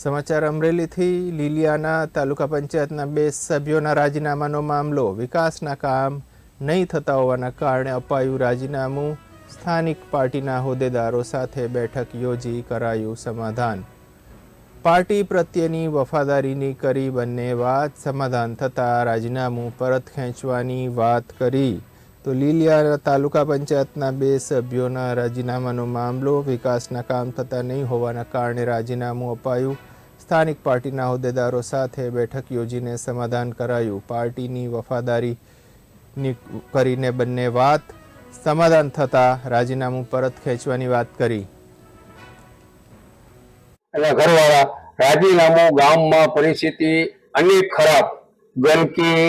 સમાચાર અમરેલીથી લીલિયાના તાલુકા પંચાયતના બે સભ્યોના રાજીનામાનો મામલો. વિકાસના કામ નહીં થતા હોવાના કારણે અપાયું રાજીનામું. સ્થાનિક પાર્ટીના હોદ્દેદારો સાથે બેઠક યોજી કરાયું સમાધાન. પાર્ટી પ્રત્યેની વફાદારીની કરી બંને વાત. સમાધાન થતાં રાજીનામું પરત ખેંચવાની વાત કરી. તો લીલિયા તાલુકા પંચાયતના બે સભ્યોના રાજીનામાનો મામલો વિકાસના કામ થતા નહીં હોવાના કારણે રાજીનામું અપાયું. સ્થાનિક પાર્ટીના હોદ્દેદારો સાથે બેઠક યોજીને સમાધાન કરાયું. પાર્ટીની વફાદારી કરીને બંને વાત. સમાધાન થતાં રાજીનામું પરત ખેંચવાની વાત કરી. અને ઘરવાળા, રાજીનામું ગામમાં પરિસ્થિતિ અનેક ખરાબ. ગંદકી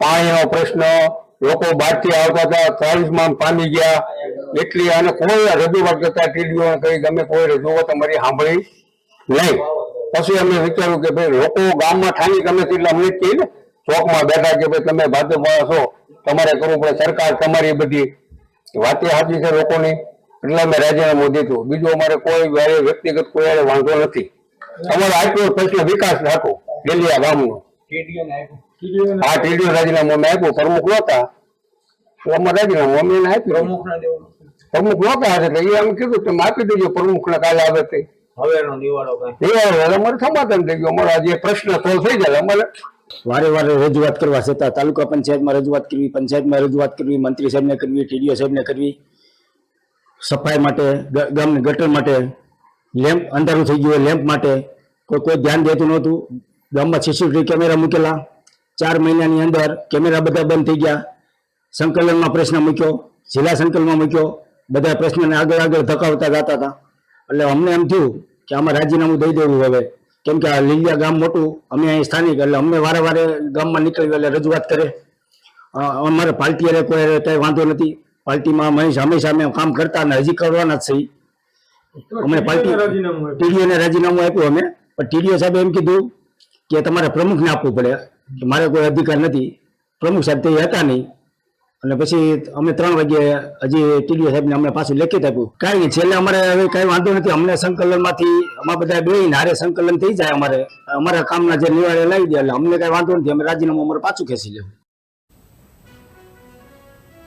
પાણીનો પ્રશ્ન લોકો બહારથી આવતા હતા ચાલીસમાં પામી ગયા. એટલી અને કોઈ રજૂઆત કરતા ટીડીઓ કઈ ગમે કોઈ રજૂઆત અમારી સાંભળી નહીં. પછી અમે વિચાર્યું કે ભાઈ, લોકો ગામમાં ઠાની ગમે છે એટલે અમને જ ને ચોકમાં બેઠા કે ભાઈ, તમે ભાજપવાળા છો, તમારે કરવું પડે, સરકાર તમારી બધી. વાતે સાચી છે લોકોની. એટલે અમે રાજીનામું દીધું. બીજું અમારે કોઈ વ્યક્તિગત કોઈ વાંધો નથી. અમારો આટલો પ્રશ્ન વિકાસ થતો ડેલિયા ગામનો. હા ટીડીઓ રાજીનામું અમે આપ્યું પ્રમુખ નહોતા. અમારે રાજીનામું અમે એને આપ્યું. પ્રમુખ નહોતા એટલે એ અમે કીધું તમે આપી દેજો પ્રમુખ ને કાલે આવે તે. હવેનો નિવાડો કઈ. અમારે સમાધાન થઈ ગયું. અમારા જે પ્રશ્ન સોલ્વ થઈ જાય અમારે વારે વારે રજૂઆત કરવા છતાં તાલુકા પંચાયતમાં રજૂઆત કરવી પંચાયતમાં રજૂઆત કરવી મંત્રી સાહેબને કરવી ટીડીઓ સાહેબને કરવી. સફાઈ માટે ગામની ગટર માટે લેમ્પ અંધારું થઈ ગયું હોય લેમ્પ માટે કોઈ કોઈ ધ્યાન દેતું નહોતું. ગામમાં સીસીટીવી કેમેરા મૂકેલા. ચાર મહિનાની અંદર કેમેરા બધા બંધ થઈ ગયા. સંકલનમાં પ્રશ્ન મૂક્યો. જિલ્લા સંકલનમાં મૂક્યો. બધા પ્રશ્નને આગળ આગળ ધકાવતા જતા હતા. એટલે અમને એમ થયું કે આમાં રાજીનામું દઈ દેવું હવે. કેમ કે આ લીલિયા ગામ મોટું અમે અહીં સ્થાનિક એટલે અમને વારે વારે ગામમાં નીકળ્યું એટલે રજૂઆત કરે. અમારે પાર્ટી અરે કોઈ કઈ વાંધો નથી. પાર્ટીમાં મહેશ હંમેશા અમે કામ કરતા અને હજી કરવાના જ છીએ. અમે પાર્ટી ટીડીઓને રાજીનામું આપ્યું અમે. પણ ટીડીઓ સાહેબ એમ કીધું કે તમારે પ્રમુખને આપવું પડે. કે મારે કોઈ અધિકાર નથી. પ્રમુખ સાહેબ તે હતા નહીં. અને પછી અમે ત્રણ વાગે હજી ટીડીઓ સાહેબને અમે પાછું લેખિત આપ્યું. કાંઈ નહીં છેલ્લે અમારે હવે કાંઈ વાંધો નથી. અમને સંકલનમાંથી અમારા બધા બેહીને હારે સંકલન થઈ જાય અમારે. અમારા કામના જે નિવાડે લાવી દે એટલે અમને કાંઈ વાંધો નથી. અમે રાજીનામું અમારે પાછું ખેંચી લેવું.